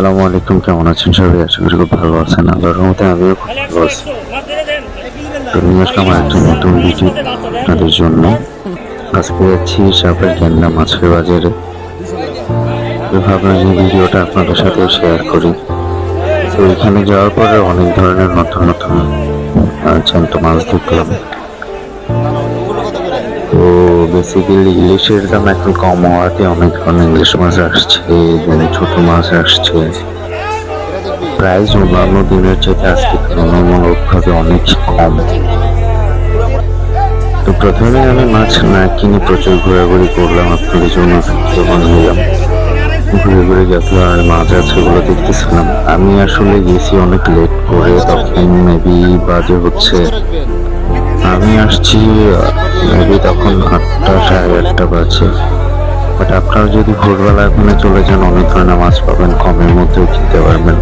আসসালামু আলাইকুম, কেমন আছেন সবাই? আশা করি খুব ভালো আছেন। আল্লাহর রহমতে আমিও খুব ভালো আছি। তো একটা নতুন ভিডিও আপনাদের জন্য। আজকে যাচ্ছি সাপের গেন্দা মাছের বাজারে। ভাবলাম এই ভিডিওটা আপনাদের সাথে শেয়ার করি। তো এখানে যাওয়ার পরে অনেক ধরনের নতুন নতুন জ্যান্ত মাছ দেখলাম। তো বেসিক্যালি ইলিশের দাম এখন কম হওয়াতে অনেক ধরনের ইলিশ মাছ আসছে যেমন ছোট মাছ আসছে। প্রাইস অন্যান্য দিনের চেয়ে আজকে তুলনামূলকভাবে অনেক কম। তো প্রথমে আমি মাছ না কিনে প্রচুর ঘোরাঘুরি করলাম, আপনাদের জন্য যখন নিলাম ঘুরে ঘুরে যত আর মাছ আছে ওগুলো দেখতেছিলাম। আমি আসলে গেছি অনেক লেট করে, তখন মেবি বাজে হচ্ছে আমি আসছি মেবি তখন আটটা সাড়ে আটটা বাজে। বাট আপনারা যদি ভোরবেলা ওখানে চলে যান, অনেক ধরনের মাছ পাবেন, কমের মধ্যেও কিনতে পারবেন।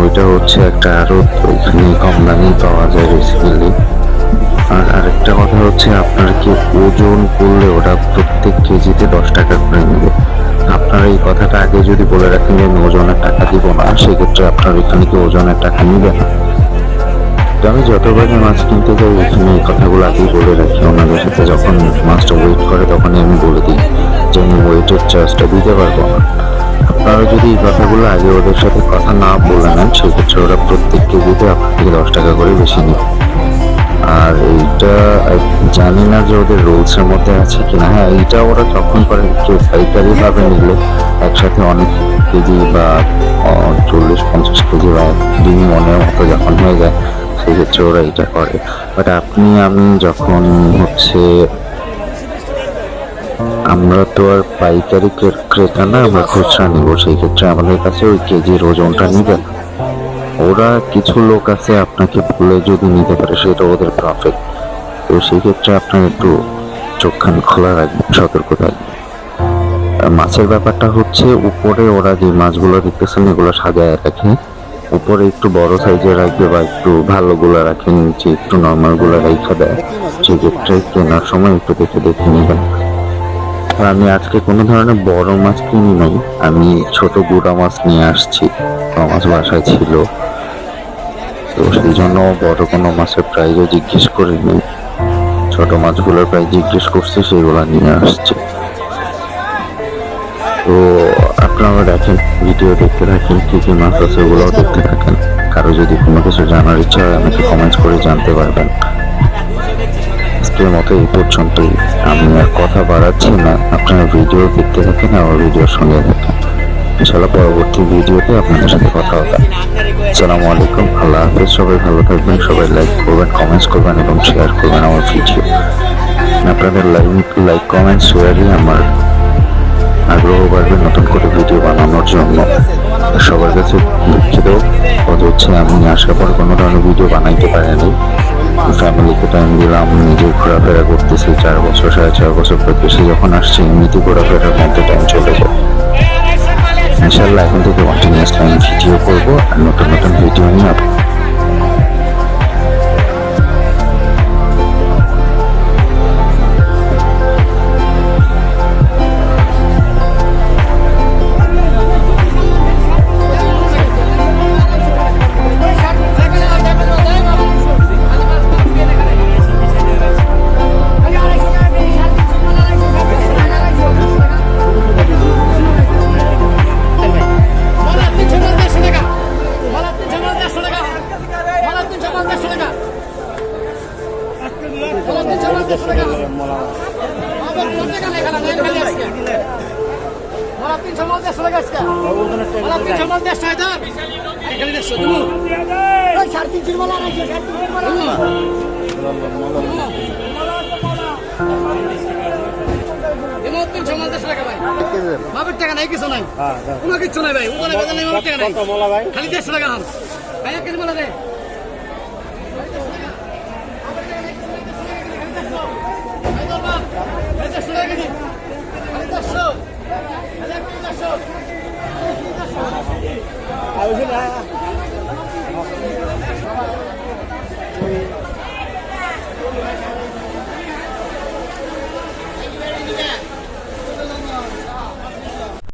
ওইটা হচ্ছে একটা আরও ওইখানে কম দামেই পাওয়া যায় বেসিক্যালি আর আরেকটা কথা হচ্ছে, আপনার কি ওজন করলে ওটা প্রত্যেক কেজিতে দশ টাকা করে নেবে? আপনার এই কথাটা আগে যদি বলে রাখেন যে আমি ওজনের টাকা দিব না, সেক্ষেত্রে আপনার এখানে কি ওজনের টাকা নিবে না আমি যতবারই মাছ কিনতে যাই, এখানে এই কথাগুলো আগেই বলে রাখি। ওনাদের সাথে যখন মাছটা ওয়েট করে, তখনই আমি বলে দিই যে, আমি ওয়েটের চার্জটা দিতে পারব না। আপনারা যদি এই কথাগুলো আগে ওদের সাথে কথা না বলে নেন, সেক্ষেত্রে ওরা প্রত্যেক কেজিতে আপনার থেকে দশ টাকা করে বেশি নেবে। আর এইটা জানি না যে ওদের রুলস এর মধ্যে আছে কিনা। হ্যাঁ এইটা ওরা তখন করে কেউ পাইকারি ভাবে নিলে একসাথে অনেক কেজি বা চল্লিশ, পঞ্চাশ কেজি বা দুই মনের মতো যখন হয়ে যায় সেক্ষেত্রে ওরা এটা করে। বাট আপনি, আমি যখন হচ্ছে, আমরা তো আর পাইকারি ক্রেতা না, আমরা খুচরা নিব। সেই ক্ষেত্রে আমাদের কাছে ওই কেজির ওজনটা নিবে ওরা কিছু লোক আছে আপনাকে বলে যদি নিতে পারে সেটা ওদের প্রফিট তো সেই ক্ষেত্রে আপনার একটু চোখখানি খোলা রাখবেন, সতর্ক থাকবেন। মাছের ব্যাপারটা হচ্ছে, উপরে ওরা যে মাছগুলো দেখতেছেন, এগুলো সাজায় রাখে। উপরে একটু বড় সাইজের রাখবে বা একটু ভালোগুলো রাখে, নিচে একটু নর্মাল নর্মালগুলো রেখে দেয়। সেক্ষেত্রে কেনার সময় একটু দেখে দেখে নেবেন আমি আজকে কোনো ধরনের বড় মাছ কিনি নাই, আমি ছোট গুড়া মাছ নিয়ে আসছি। মাছ বাসায় ছিল। তো সেই জন্য বড় কোনো মাছের প্রাইজও জিজ্ঞেস করিনি। ছোট মাছগুলোর প্রাইস জিজ্ঞেস করছি সেগুলো নিয়ে আসছি। তো আপনারা দেখেন, ভিডিও দেখতে থাকেন, কি কি মাছ আছে ওগুলোও দেখতে থাকেন। কারও যদি কোনো কিছু জানার ইচ্ছা হয়, আমাকে কমেন্টস করে জানতে পারবেন। আজকের মতো এই পর্যন্তই। আমি আর কথা বাড়াচ্ছি না। আপনারা ভিডিও দেখতে থাকেন, আমার ভিডিওর সঙ্গে থাকেন। ইনশাল্লাহ পরবর্তী ভিডিওতে আপনাদের সাথে কথা হবে। আসসালামু আলাইকুম। আল্লাহ হাফিজ। সবাই ভালো থাকবেন, সবাই লাইক করবেন কমেন্টস করবেন এবং শেয়ার করবেন আমার ভিডিও আপনাদের লাইক লাইক কমেন্টস শেয়ারই আমার আগ্রহ বাড়বে নতুন করে ভিডিও বানানোর জন্য। সবার কাছে দুঃখিত। কথা হচ্ছে আমি আসার পর কোনো ধরনের ভিডিও বানাইতে পারিনি। ফ্যামিলিকে টাইম দিলাম, নিজে ঘোরাফেরা করতেছি, চার বছর, সাড়ে চার বছর পর বেশি যখন আসছি, এমনিতে ঘোরাফেরার মধ্যে টাইম চলে যায়। ইনশাল্লাহ এখন থেকে কন্টিনিউয়াসলি টাইম ভিডিও করব আর নতুন নতুন ভিডিও নিয়ে আপ- বাপের টাকা নাই কিছু নাই কোনো কিছু নাই ভাই ওখানে টাকা নাই। খালি দেড়শো টাকা হাম ভাই এক কেজি বলা দে।